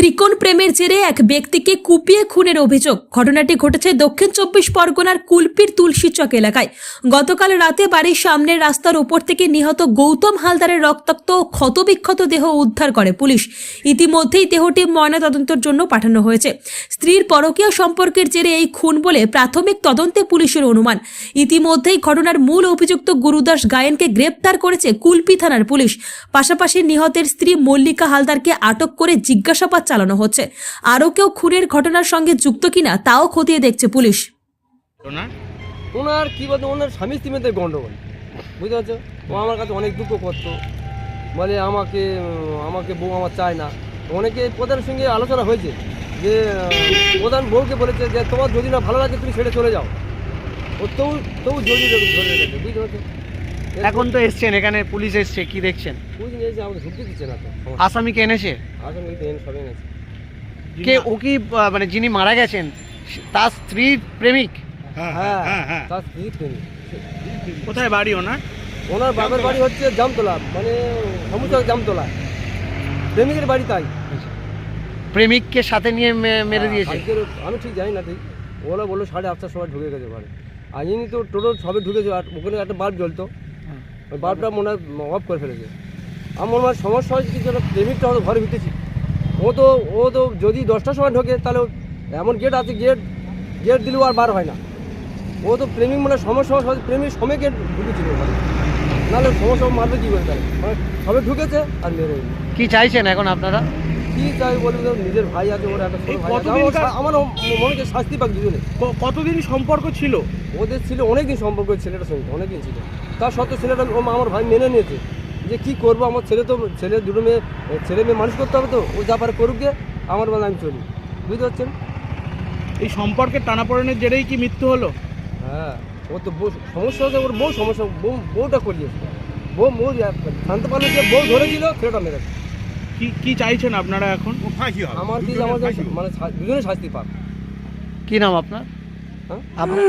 ত্রিকোণ প্রেমের জেরে এক ব্যক্তিকে কুপিয়ে খুনের অভিযোগ। ঘটনাটি ঘটেছে দক্ষিণ চব্বিশ পরগনার কুলপির তুলসীচক এলাকায়। গতকাল রাতে বাড়ির সামনের রাস্তার উপর থেকে নিহত গৌতম হালদারের রক্তাক্ত ক্ষতবিক্ষত দেহ উদ্ধার করে পুলিশ। ইতিমধ্যেই দেহটি ময়নাতদন্তের জন্য পাঠানো হয়েছে। স্ত্রীর পরকীয় সম্পর্কের জেরে এই খুন বলে প্রাথমিক তদন্তে পুলিশের অনুমান। ইতিমধ্যেই ঘটনার মূল অভিযুক্ত গুরুদাস গায়েনকে গ্রেপ্তার করেছে কুলপি থানার পুলিশ। পাশাপাশি নিহতের স্ত্রী মল্লিকা হালদারকে আটক করে জিজ্ঞাসাবাদ চালানো হচ্ছে। আরও কেউ খুনের ঘটনার সঙ্গে যুক্ত কিনা তাও খতিয়ে দেখছে পুলিশ। ওনার? কী বলতো ওনার স্বামী স্ত্রীতে গণ্ডগোল বুঝতে পারছ? ও আমার কাছে অনেক দুঃখ করতো। বলে আমাকে আমাকে বউ আমার চায় না। অনেকে প্রধানের সঙ্গে আলোচনা হয়েছে যে প্রধান বউকে বলেছে যে তোমার যদি না ভালো লাগে তুমি ছেড়ে চলে যাও। ও তবু তবু জড়িয়ে রেখে ধরে রেখেছে বুঝতে পারছ? এখন তো এসছেন এখানে পুলিশ এসছে কি দেখছেন? আসামিকে এনেছে? কে ও কি মানে যিনি মারা গেছেন তার স্ত্রীর প্রেমিক? হ্যাঁ তার স্ত্রী প্রেমী কোথায় বাড়ি ওনার? ওনার বাবার বাড়ি হচ্ছে জামতলা মানে সমুদ্র জামতলা। প্রেমিকের বাড়ি তাই। প্রেমিককে সাথে নিয়ে মেরে হ্যাঁ, দিয়েছে? আমি ঠিক জানি না ঠিক। ওরা বলল সাড়ে আটটার সময় ঢুকে গেছে ঘরে আর ইনি তো টোটো সবে ঢুকেছে আর ওখানে একটা বাল্ব জ্বলতো। ওই বাল্বটা মনে হয় অফ করে ফেলেছে। আমার মনে হয় সমস্যা হয়েছে যেন প্রেমিকটা হয়তো ঘরে ভিতেছি ও তো ও তো যদি দশটার সময় ঢোকে, তাহলে এমন গেট আছে গেট গেট দিলেও আর বার হয় না। ও তো প্রেমিক মানে সমস্যা হয়েছে প্রেমিক সময় গেট ঢুকেছিল নাহলে সমস্যা মারবে কী করে তাহলে? মানে সবে ঢুকেছে আর মেরে কি চাইছেন এখন আপনারা? কি চাই বলবি নিজের ভাই আছে ওর একটা। কতদিনকার- আমার- মনে হচ্ছে শাস্তি পাক দুজনে। কতদিন সম্পর্ক ছিল? ওদের ছিল অনেক দিন সম্পর্ক ছেলেটার সঙ্গে অনেক দিন ছিল। তার সত্ত্বেও ছেলেটা ও আমার ভাই মেনে নিয়েছে। যে কি করব আমার ছেলে তো ছেলে দুটো মেয়ে ছেলে মেয়ে মানুষ করতে হবে তো ও যা পারে করুক গে আমার বেলা আমি চলি। বুঝতে পারছেন? এই সম্পর্কের টানাপড়েনের জেরেই কি মৃত্যু হলো? হ্যাঁ ও তো বউ সমস্যা হচ্ছে ওর বউ সমস্যা বউ বউটা করিয়েছে। বউ বউ জানতে পারল যে বউ ধরেছিল ছেলেটা মেরেছে। কি কি চাইছেন আপনারা এখন? আমার কি আমার মানে শা- দুজনে শাস্তি পাক। কি নাম আপনার? হ্যাঁ? আপনার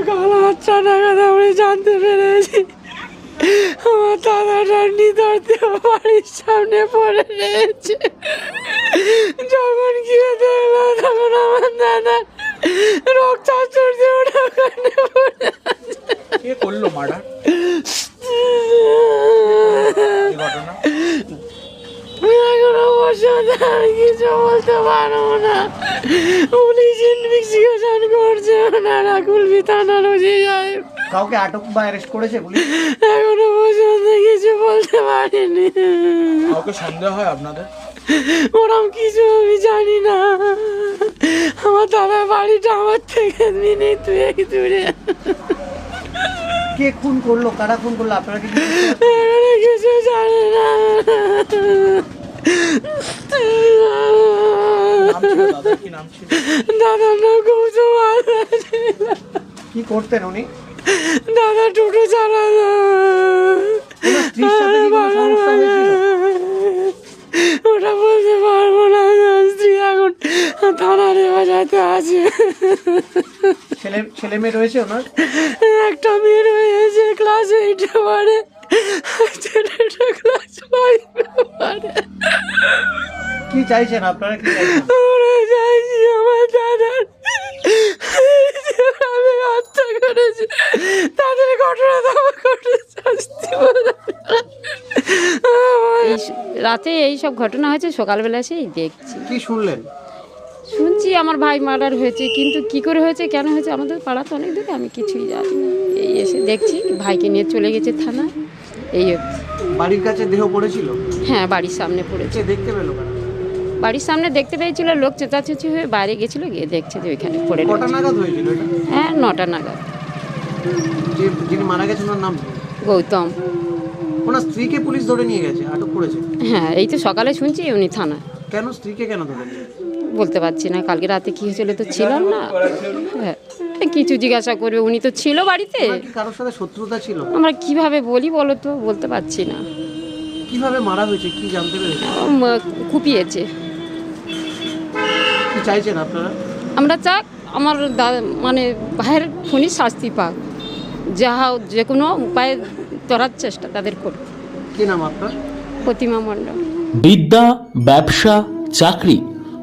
কাল আটটা নাগাদ আমি জানতে পেরেছি। আমার দাদাটা নিদর্তে বাড়ির সামনে পড়ে রয়েছে। যখন গিয়ে দেখলাম তখন আমার দাদা রক্তাচুর্য ওটা ওখানে পড়ে কে করল মার্ডার পর্যন্ত কিছু বলতে পারব না। পুলিশ ইনভেস্টিগেশন করছে ওনারা কুলবি থানার ওসি সাহেব কাউকে আটক বা অ্যারেস্ট করেছে পুলিশ? এখনও পর্যন্ত কিছু বলতে পারিনি। কাউকে সন্দেহ হয় আপনাদের? ওরম কিছু আমি জানি না। আমার দাদার বাড়িটা আমার থেকে মিনিট দুয়েক দূরে। কে খুন করল কারা খুন করল আপনারা কি কিছু জানি না। দাদার কি নাম গৌতম কি করতেন উনি? দাদা টোটো হয়েছিল? ওটা বলতে পারব না স্ত্রী এখন থানার হেফাজতে আছে। ছেলে ছেলে মেয়ে রয়েছে ওনার? একটা মেয়ে রয়েছে ক্লাস এইটে পড়ে ছেলেটা ক্লাস ফাইভে পড়ে কি চাইছেন আপনারা? কি চাইছেন? আমরা চাইছি আমার দাদার যেভাবে হত্যা করেছে। তাদের ঘটনা দাবা করে শাস্তি রাতে এই সব ঘটনা হয়েছে সকালবেলা এসেই দেখছি। কি শুনলেন? আমার ভাই মার্ডার হয়েছে। কিন্তু কি করে হয়েছে কেন হয়েছে আমাদের পাড়া তো অনেক দূরে আমি কিছুই জানি না। এই এসে দেখছি ভাইকে নিয়ে চলে গেছে থানায় এই। বাড়ির কাছে দেহ পড়েছিল? হ্যাঁ বাড়ির সামনে পড়েছে। দেখতে পেল বাড়ির সামনে দেখতে পেয়েছিল লোক চেঁচাচেঁচি হয়ে বাইরে গেছিল গিয়ে দেখছে যে ওইখানে পড়ে হ্যাঁ নটা নাগাদ। যে যিনি মারা গেছেন ওনার নাম গৌতম। ওনার স্ত্রীকে পুলিশ ধরে নিয়ে গেছে আটক করেছে? হ্যাঁ এই তো সকালে শুনছি উনি থানায়। কেন? স্ত্রীকে কেন ধরে নিয়ে? বলতে পারছি না কালকে রাতে কি হয়েছিল তো ছিলাম না। হ্যাঁ কিছু জিজ্ঞাসা করবে উনি তো ছিল বাড়িতে। কারোর সাথে শত্রুতা ছিল? আমরা কীভাবে বলি বলো তো বলতে পারছি না। কীভাবে মারা হয়েছে কি জানতে পেরেছে কুপিয়েছে। কি চাইছেন আপনারা? আমরা চাক আমার মানে ভাইয়ের খুনি শাস্তি পাক। যা হোক, যে কোনো উপায়ে করার চেষ্টা তাদের করবে কি নাম আপনার? প্রতিমা মণ্ডল। বিদ্যা ব্যবসা চাকরি।